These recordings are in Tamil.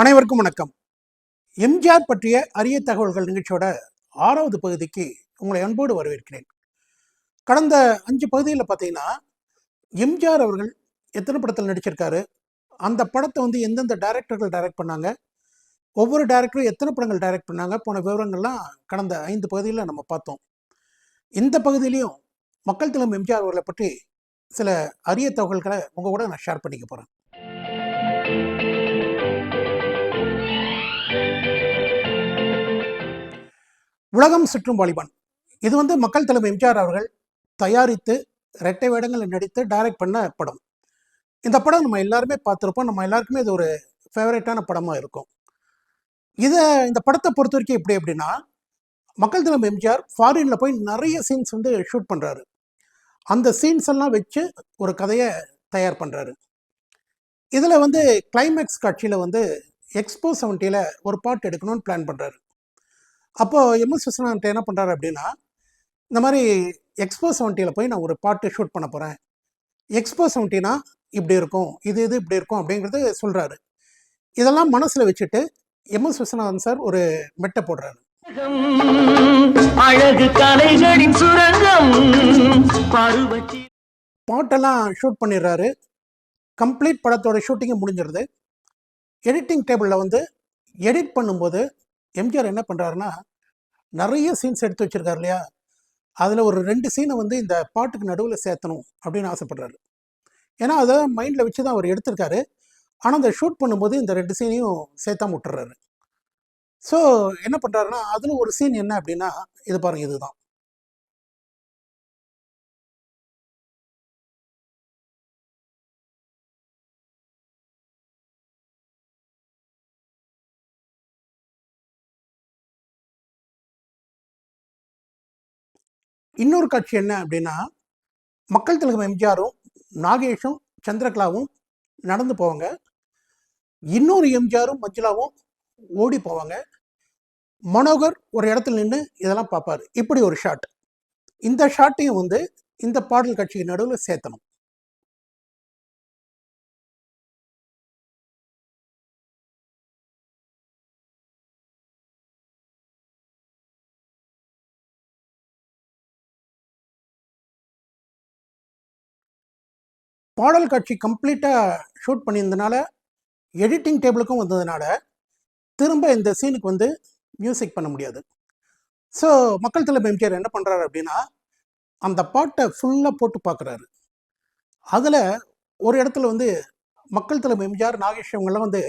அனைவருக்கும் வணக்கம். எம்ஜிஆர் பற்றிய அரிய தகவல்கள் நிகழ்ச்சியோட ஆறாவது பகுதிக்கு உங்களை அன்போடு வரவேற்கிறேன். கடந்த அஞ்சு பகுதியில் பார்த்தீங்கன்னா எம்ஜிஆர் அவர்கள் எத்தனை படத்தில் நடிச்சிருக்காரு அந்த படத்தை வந்து எந்தெந்த டைரக்டர்கள் டைரக்ட் பண்ணாங்க ஒவ்வொரு டைரக்டரும் எத்தனை படங்கள் டைரக்ட் பண்ணாங்க போன விவரங்கள்லாம் கடந்த ஐந்து பகுதியில் நம்ம பார்த்தோம். இந்த பகுதியிலையும் மக்கள் திலம் எம்ஜிஆர் அவர்களை பற்றி சில அரிய தகவல்களை உங்கள் கூட நான் ஷேர் பண்ணிக்க போகிறேன் உலகம் சுற்றும் வாலிபன். இது வந்து மக்கள் தலைமை எம்ஜிஆர் அவர்கள் தயாரித்து ரெட்டை வேடங்களில் நடித்து டைரக்ட் பண்ண படம். இந்த படம் நம்ம எல்லாருமே பார்த்துருப்போம். நம்ம எல்லாருக்குமே இது ஒரு ஃபேவரட்டான படமாக இருக்கும். இதை இந்த படத்தை பொறுத்த வரைக்கும் எப்படி அப்படின்னா மக்கள் தலைமை எம்ஜிஆர் ஃபாரினில் போய் நிறைய சீன்ஸ் வந்து ஷூட் பண்ணுறாரு அந்த சீன்ஸ் எல்லாம் வச்சு ஒரு கதையை தயார் பண்ணுறாரு இதில் வந்து கிளைமேக்ஸ் காட்சியில் வந்து எக்ஸ்போ செவன்ட்டியில் ஒரு பாட்டு எடுக்கணும்னு பிளான் பண்ணுறாரு அப்போது எம்எஸ் விஸ்வநாதன் என்ன பண்ணுறாரு அப்படின்னா இந்த மாதிரி எக்ஸ்போ செவன்ட்டியில் போய் நான் ஒரு பாட்டு ஷூட் பண்ண போகிறேன் எக்ஸ்போ செவன்ட்டினா இப்படி இருக்கும் இது இது இப்படி இருக்கும் அப்படிங்கிறது சொல்கிறாரு இதெல்லாம் மனசில் வச்சுட்டு எம்எஸ் விஸ்வநாதன் சார் ஒரு மெட்டை போடுறாரு. அழகு கலைகளின் சுரங்கம் பருவச்சி பாட்டெல்லாம் ஷூட் பண்ணிடுறாரு. கம்ப்ளீட் படத்தோட ஷூட்டிங்கும் முடிஞ்சிருது. எடிட்டிங் டேபிளில் வந்து எடிட் பண்ணும்போது எம்ஜிஆர் என்ன பண்ணுறாருன்னா நிறைய சீன்ஸ் எடுத்து வச்சிருக்காரு இல்லையா? அதில் ஒரு ரெண்டு சீனை வந்து இந்த பாட்டுக்கு நடுவில் சேர்த்தணும் அப்படின்னு ஆசைப்படுறாரு. ஏன்னா அதை மைண்டில் வச்சு தான் அவர் எடுத்திருக்காரு. ஆனால் அந்த ஷூட் பண்ணும்போது இந்த ரெண்டு சீனையும் சேர்த்தாம விட்டுறாரு ஸோ என்ன பண்ணுறாருன்னா அதில் ஒரு சீன் என்ன அப்படின்னா இது பாருங்க இதுதான். இன்னொரு காட்சி என்ன அப்படின்னா மக்கள் திலகம் எம்ஜிஆரும் நாகேஷும் சந்திரகலாவும் நடந்து போவாங்க. இன்னொரு எம்ஜிஆரும் மஞ்சுளாவும் ஓடி போவாங்க. மனோகர் ஒரு இடத்துல நின்று இதெல்லாம் பார்ப்பாரு. இப்படி ஒரு ஷாட் இந்த ஷாட்டையும் வந்து இந்த பாடல் காட்சிக்கு நடுவில் சேர்த்தணும். பாடல் காட்சி கம்ப்ளீட்டாக ஷூட் பண்ணியிருந்தனால எடிட்டிங் டேபிளுக்கும் வந்ததுனால திரும்ப இந்த சீனுக்கு வந்து மியூசிக் பண்ண முடியாது. ஸோ மக்கள் தலைமை எம்ஜிஆர் என்ன பண்ணுறாரு அப்படின்னா அந்த பாட்டை ஃபுல்லாக போட்டு பார்க்குறாரு அதில் ஒரு இடத்துல வந்து மக்கள் தலைமை எம்ஜிஆர் நாகேஷ் இவங்கெல்லாம் வந்து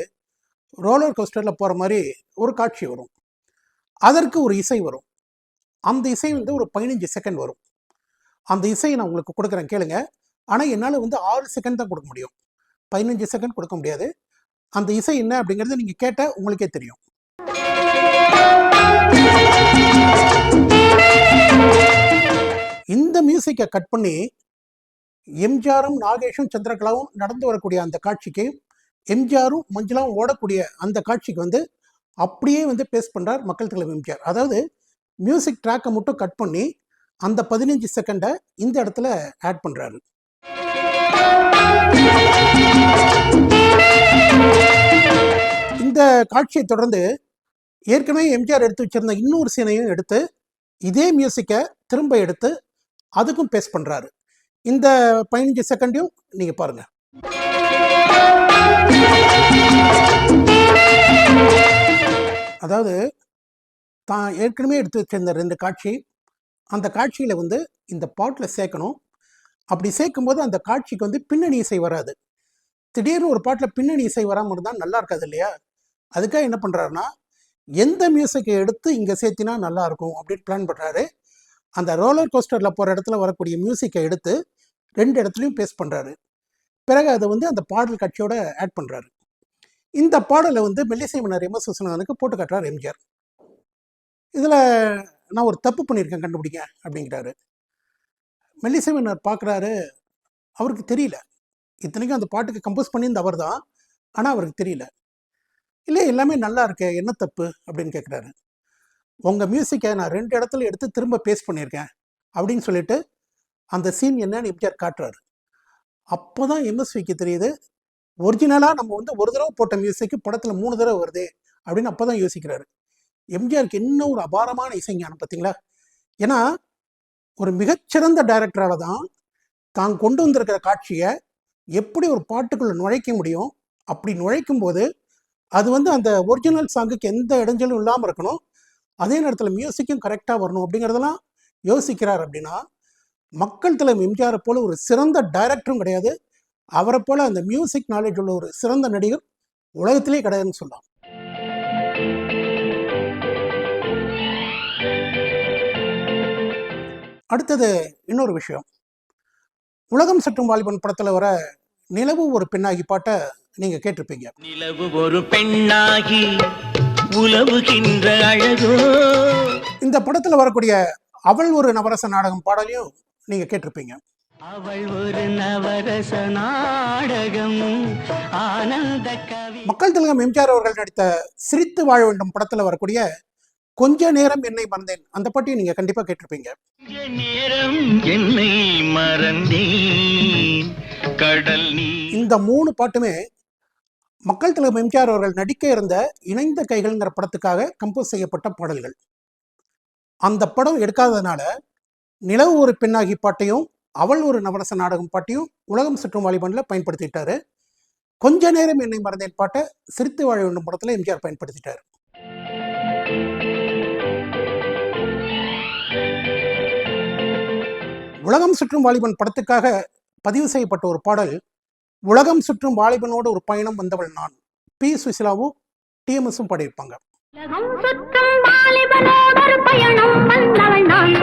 ரோலர் கோஸ்டரில் போகிற மாதிரி ஒரு காட்சி வரும். அதற்கு ஒரு இசை வரும். அந்த இசை வந்து ஒரு பதினஞ்சு செகண்ட் வரும். அந்த இசையை நான் உங்களுக்கு கொடுக்குறேன். கேளுங்க. ஆனால் என்னால் வந்து ஆறு செகண்ட் தான் கொடுக்க முடியும். பதினஞ்சு செகண்ட் கொடுக்க முடியாது. அந்த இசை என்ன அப்படிங்கிறது நீங்கள் கேட்டால் உங்களுக்கே தெரியும். இந்த மியூசிக்கை கட் பண்ணி எம்ஜிஆரும் நாகேஷும் சந்திரகலாவும் நடந்து வரக்கூடிய அந்த காட்சிக்கு எம்ஜிஆரும் மஞ்சளாவும் ஓடக்கூடிய அந்த காட்சிக்கு வந்து அப்படியே வந்து பேஸ் பண்ணுறார் மக்கள் தலைவர் எம்ஜிஆர். அதாவது மியூசிக் ட்ராக்கை மட்டும் கட் பண்ணி அந்த பதினஞ்சு செகண்டை இந்த இடத்துல ஆட் பண்ணுறாரு இந்த காட்சியை தொடர்ந்து ஏற்கனவே எம்ஜிஆர் எடுத்து வச்சிருந்த இன்னொரு சீனையும் எடுத்து இதே மியூசிக்கை திரும்ப எடுத்து அதுக்கும் பேஸ் பண்ணுறாரு இந்த பதினஞ்சு செகண்டையும் நீங்கள் பாருங்கள் அதாவது தான் ஏற்கனவே எடுத்து வச்சிருந்த ரெண்டு காட்சி அந்த காட்சியில் வந்து இந்த பாட்டில் சேர்க்கணும். அப்படி சேர்க்கும்போது அந்த காட்சிக்கு வந்து பின்னணி இசை வராது. திடீர்னு ஒரு பாட்டில் பின்னணி இசை வராமல் இருந்தால் நல்லா இருக்காது இல்லையா? அதுக்காக என்ன பண்ணுறாருன்னா எந்த மியூசிக்கை எடுத்து இங்கே சேர்த்தினா நல்லா இருக்கும் அப்படின்னு பிளான் பண்ணுறாரு அந்த ரோலர் கோஸ்டரில் போகிற இடத்துல வரக்கூடிய மியூசிக்கை எடுத்து ரெண்டு இடத்துலையும் பேஸ்ட் பண்ணுறாரு பிறகு அதை வந்து அந்த பாடல் காட்சியோட ஆட் பண்ணுறாரு இந்த பாடலை வந்து மெல்லிசை மன்னர் எம் எஸ் விஸ்வநாதனுக்கு போட்டு காட்டுறார் எம்ஜிஆர். இதில் நான் ஒரு தப்பு பண்ணியிருக்கேன் கண்டுபிடிங்க அப்படிங்கிறாரு. மெல்லிசைவனர் பார்க்குறாரு? அவருக்கு தெரியல. இத்தனைக்கும் அந்த பாட்டுக்கு கம்போஸ் பண்ணியிருந்த அவர் தான். ஆனால் அவருக்கு தெரியல. இல்லை எல்லாமே நல்லா இருக்கே என்ன தப்பு? அப்படின்னு கேட்குறாரு உங்கள் மியூசிக்கை நான் ரெண்டு இடத்துல எடுத்து திரும்ப பேஸ்ட் பண்ணியிருக்கேன் அப்படின்னு சொல்லிட்டு அந்த சீன் என்னன்னு எம்ஜிஆர் காட்டுறாரு. அப்போ தான் எம்எஸ்விக்கு தெரியுது ஒரிஜினலாக நம்ம வந்து ஒரு தடவை போட்ட மியூசிக்கு படத்தில் மூணு தடவை வருது அப்படின்னு அப்போ தான் யோசிக்கிறாரு. எம்ஜிஆருக்கு இன்னும் ஒரு அபாரமான இசைஞானம் பார்த்தீங்களா ஏன்னா ஒரு மிகச்சிறந்த டைரக்டரால் தான் தான் கொண்டு வந்திருக்கிற காட்சியை எப்படி ஒரு பாட்டுக்குள்ளே நுழைக்க முடியும்? அப்படி நுழைக்கும் போது அது வந்து அந்த ஒரிஜினல் சாங்குக்கு எந்த இடைஞ்சலும் இல்லாமல் இருக்கணும். அதே நேரத்தில் மியூசிக்கும் கரெக்டாக வரணும் அப்படிங்கிறதெல்லாம் யோசிக்கிறார் அப்படின்னா மக்கள் தலைவர் எம்ஜிஆரை போல ஒரு சிறந்த டைரக்டரும் கிடையாது. அவரை போல அந்த மியூசிக் நாலேஜ் உள்ள ஒரு சிறந்த நடிகர் உலகத்திலே கிடையாதுன்னு சொல்லலாம். அடுத்தது இன்னொரு விஷயம். உலகம் சற்றும் வாலிபன் படத்தில் வர நிலவு ஒரு பெண்ணாகி பாட்டை நீங்கள் கேட்டிருப்பீங்க. நிலவு ஒரு பெண்ணாகி உலவுகின்ற அழகோ. இந்த படத்தில் வரக்கூடிய அவள் ஒரு நவரச நாடகம் பாடலையும் நீங்கள் கேட்டிருப்பீங்க. அவள் ஒரு நவரச நாடகம் ஆனந்த கவி. மக்கள் திலகம் எம்ஜிஆர் அவர்கள் நடித்த சிரித்து வாழ வேண்டும் படத்தில் வரக்கூடிய கொஞ்ச நேரம் என்னை மறந்தேன். அந்த பாட்டையும் நீங்கள் கண்டிப்பாக கேட்டிருப்பீங்க. இந்த மூணு பாட்டுமே மக்கள் திலகம் எம்ஜிஆர் அவர்கள் நடிக்க இருந்த இணைந்த கைகள்ங்கிற படத்துக்காக கம்போஸ் செய்யப்பட்ட பாடல்கள். அந்த படம் எடுக்காததுனால நிலவு ஒரு பெண்ணாகி பாட்டையும் அவள் ஒரு நவரச நாடகம் பாட்டையும் உலகம் சுற்றும் வாலிபனில் பயன்படுத்திட்டாரு. கொஞ்ச நேரம் என்னை மறந்தேன் பாட்டை சிரித்து வாழ வேண்டும் படத்தில் எம்ஜிஆர் பயன்படுத்திட்டார். உலகம் சுற்றும் வாலிபன் படத்துக்காக பதிவு செய்யப்பட்ட ஒரு பாடல் உலகம் சுற்றும் வாலிபனோடு ஒரு பயணம் வந்தவள் நான். பி. சுசிலாவும் டிஎம்எஸும் பாடியிருப்பாங்க. உலகம் சுற்றும் வாலிபனோடொரு பயணம் வந்தவள் நான்.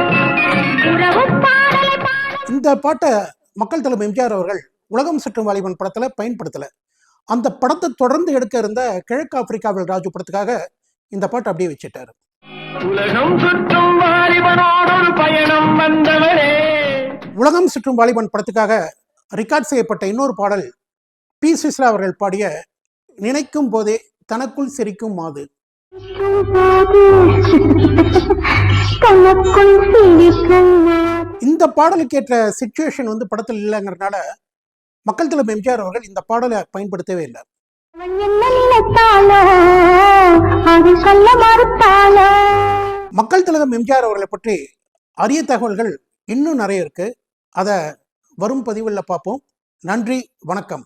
உறவு பாடலை பாட இந்த பாட்டை மக்கள் தலைவர் எம்ஜிஆர் அவர்கள் உலகம் சுற்றும் வாலிபன் படத்தில் பயன்படுத்தலை. அந்த படத்தை தொடர்ந்து எடுக்க இருந்த கிழக்கு ஆப்பிரிக்காவில் ராஜு படத்துக்காக இந்த பாட்டை அப்படியே வச்சுட்டாரு. உலகம் சுற்றும் வந்தவரே உலகம் சுற்றும் வாலிபன் படத்துக்காக ரெக்கார்ட் செய்யப்பட்ட இன்னொரு பாடல் பி. சுசிலா அவர்கள் பாடிய நினைக்கும் போதே தனக்குள் சிரிக்கும் மாது. இந்த பாடலுக்கு ஏற்ற சுச்சுவேஷன் வந்து படத்தில் இல்லைங்கிறதுனால மக்கள் தலைமை எம்ஜிஆர் அவர்கள் இந்த பாடலை பயன்படுத்தவே இல்லை. சொல்ல மக்கள் தலைவர் எம்ஜிஆர் அவர்களை பற்றி அரிய தகவல்கள் இன்னும் நிறைய இருக்கு. அதை வரும் பதிவில் பார்ப்போம். நன்றி வணக்கம்.